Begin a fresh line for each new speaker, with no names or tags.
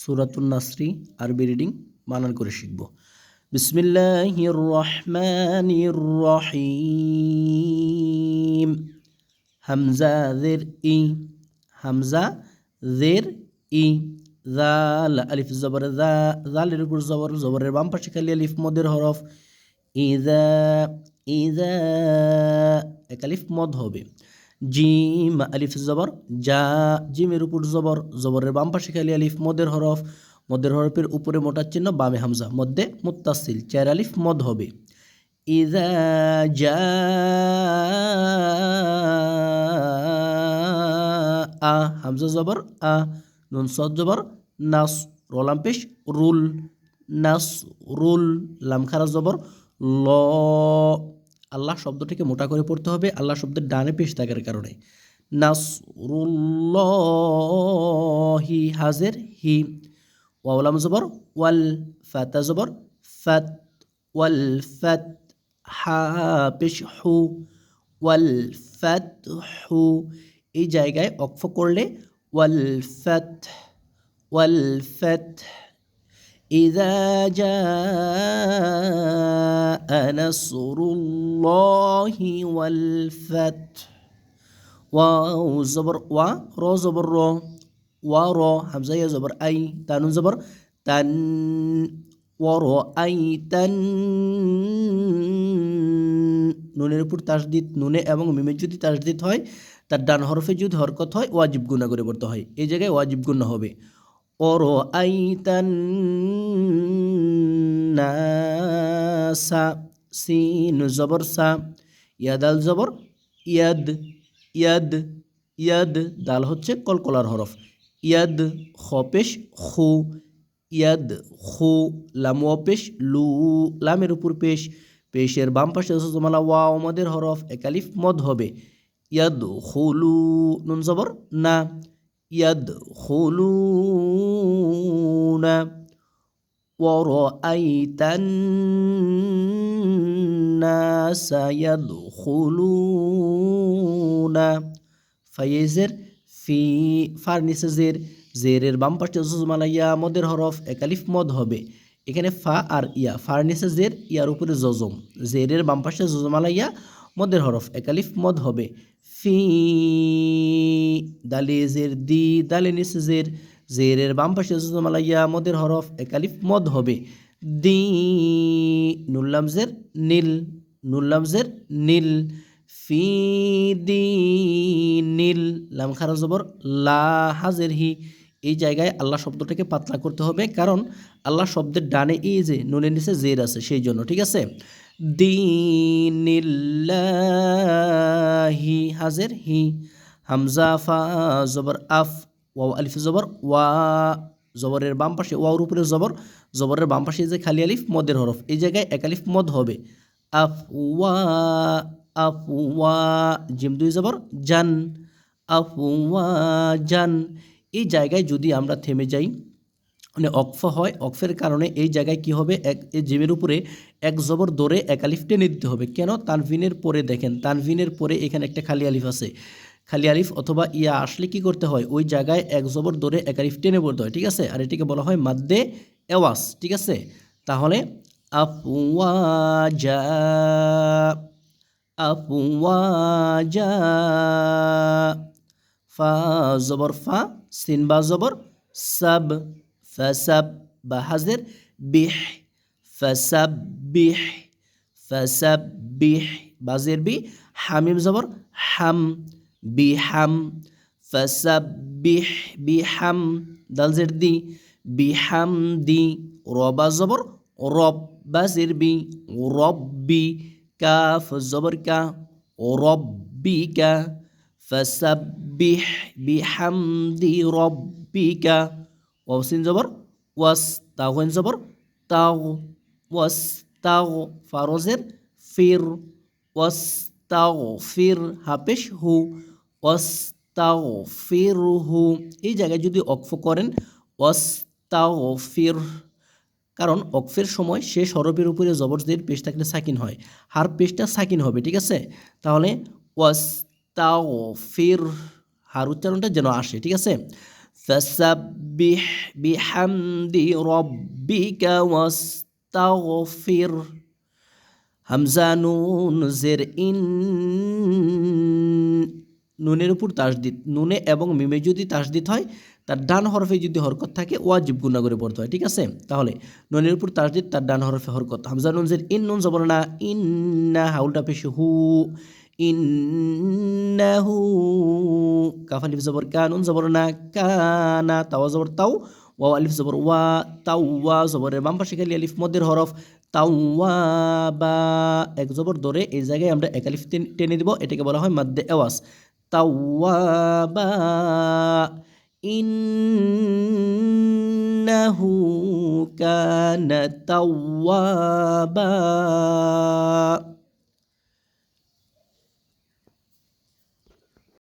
সুরাতুন নাসরি, আরবি রিডিং বানান করে শিখব। বিসমিল্লাহির রহমানির রহিম। হামজা জের ই, হামজা জের ই, জাল, আলিফ জবর, জা, জালের উপর জবর, জবরের বাম পাশে খালি আলিফ, মদের হরফ। ইজা ইজা এক আলিফ, মদ হবে। জিম, আলিফ জবর যা জিমের উপর জবর, জবরের বাম পাশে খালি আলিফ, মদের হরফ, মদের হরফের উপরে মোটার চিহ্ন, বামে হামজা, মধ্যে মুত্তাসিল, চার আলিফ, মদ হবে। ইজা যা আ, হামজা জবর, আ, নুন সদ জবর, নাস, রলাম পেশ, রুল, নাস, রুল লাম খারা জবর, ল আল্লাহ শব্দটিকে মোটা করে পড়তে হবে। আল্লাহ শব্দের ডানে পেশ থাকার কারণে। নাস রুল্লাহি হাজের হি। ওয়ালাম জবর, ওয়াল ফাতা জবর ফাত ওয়াল ফাত হা পেশ হু, ওয়াল ফাত হু। এই জায়গায় অক্ষ করলে ওয়াল ফাত ওয়াল ফাত إذا جاء نصر الله والفتح واو زبر و رو زبر رو ورو همزة يا زبر أي تانون زبر تن ورو أي تن নুনের উপর তাসদিদ নুনে এবং মিমের যদি তাসদিদ হয় তার ডান হরফে যদি হরকত হয় ওয়াজিব গুণা করে পড়তে হয় এই জায়গায় ওয়াজিব গুণা হবে أرأيت الناس سين زبر سا ইয়াদাল জবর ইয়াদ ইয়াদ ইয়াদ দাল হচ্ছে কলকলার হরফ ইয়াদ খপেশ খু ইয়াদ খু লাম পেশ লু লামের উপর পেশ পেশের বাম পাশে জমালা ওয়া আমাদের হরফ একালিফ মদ হবে ইয়াদ খুলু নুন জবর না يدخلون ورأيت الناس يدخلون ফাইজের ফি ফার্নিসে জের জেরের বাম পাশে জুজমালা ইয়া মদের হরফ একালিফ মদ হবে এখানে ফা আর ইয়া ফার্নিসে জের ইয়ার উপরে জজম জেরের বাম পাশে জুজমালা ইয়া মদের হরফ একালিফ মদ হবে। ফি, দালে জের, দি, দালে নিচে জের, জেরের বাম পাশে মালাইয়া মদের হরফ একালিফ মদ হবে। দি নুল্লাম জের, নীল নুল্লাম জের, নীল। ফি, দি, নীল, লাম খারা জবর, লা হাজের হি। এই জায়গায় আল্লাহ শব্দটাকে পাতলা করতে হবে, কারণ আল্লাহ শব্দের ডানে এই যে নুনের নিচে জের আছে, সেই জন্য, ঠিক আছে? দিনিল্লাহি হাজের হি। হামজা, ফা, জবর, আফ, ওয়াও, আলিফ, জবর, ওয়া, জবরের বাম পাশে ওয়ার উপরে জবর, জবরের বাম পাশে যে খালি আলিফ, মদের হরফ। এই জায়গায় এক আলিফ মদ হবে। আফ, ওয়া আফ, ওয়া, জিম দুই জবর, জান। আফ, ওয়া, জান। এই জায়গায় যদি আমরা থেমে যাই মানে অক্ফ হয়, অক্ফের কারণে এই জায়গায় কি হবে? এক, এই জিমের উপরে এক জবর দৌড়ে এক আলিফ টেনে দিতে হবে। কেন? তানভিনের পরে দেখেন, তানভিনের পরে এখানে একটা খালি আলিফ আছে। খালি আলিফ অথবা ইয়া আসলে কি করতে হয়? ওই জায়গায় এক জবর দৌড়ে এক আলিফ টেনে পড়তে হয়, ঠিক আছে? আর এটিকে বলা হয় মাদ্দে এওয়াস ঠিক আছে? তাহলে আফওয়াজা আফওয়াজা, ফা জবর ফা, সিন বা জবর সাব فسبح. حذر بح فسبح. فسبح. بحذر بي. حميم زبر. حم. بحم فسبح. بحم دال زر دي. بحمدي رب زبر. رب. بزر بي. ربي كاف زبر كا ربك فسبح. بحمد ربك ওয়াসিন জবর ওয়াস তাওয়েন জবর তাও ওয়াস তাও ফারোজের ফির ওয়াস তাও ফির হাফেশ হু ওয়াস তাও ফির হু এই জায়গায় যদি অক্ফ করেন ওয়াস তাও ফির কারণ অক্ফের সময় সে হরফের উপরে জবরদের পেশ থাকলে সাকিন হয়। হার পেশটা সাকিন হবে, ঠিক আছে? তাহলে ওয়াস তাও ফির হার উচ্চারণটা যেন আসে, ঠিক আছে? فسبح بحمد ربك واستغفر হামজা নুন জের ইন নুনের উপর তাসদিদ নুনে এবং মিমে যদি তাসদিদ হয় তার ডান হরফে যদি হরকত থাকে ওয়াজিব গুণা করে পড়তে হয় ঠিক আছে তাহলে নুনের উপর তাসদিদ তার ডান হরফে হরকত হামজা নুন জের ইন নুন জবর না ইন্না হাউলটা পেশ হু ইন্নাহু কাফ আলিফ জবর কা নুন জবর না কানা তাওয়া জবর তাও ওয়া আলিফ জবর ওয়া তাও ওয়া জবরের বাম পাশে খালি আলিফ মধ্যের হরফ তাওয়াবা এক জবর ধরে এই জায়গায় আমরা এক আলিফ টেন- দিব এটাকে বলা হয় মাদ্দে আওয়াজ তাওয়াবা ইন্নাহু কানা তাওয়াবা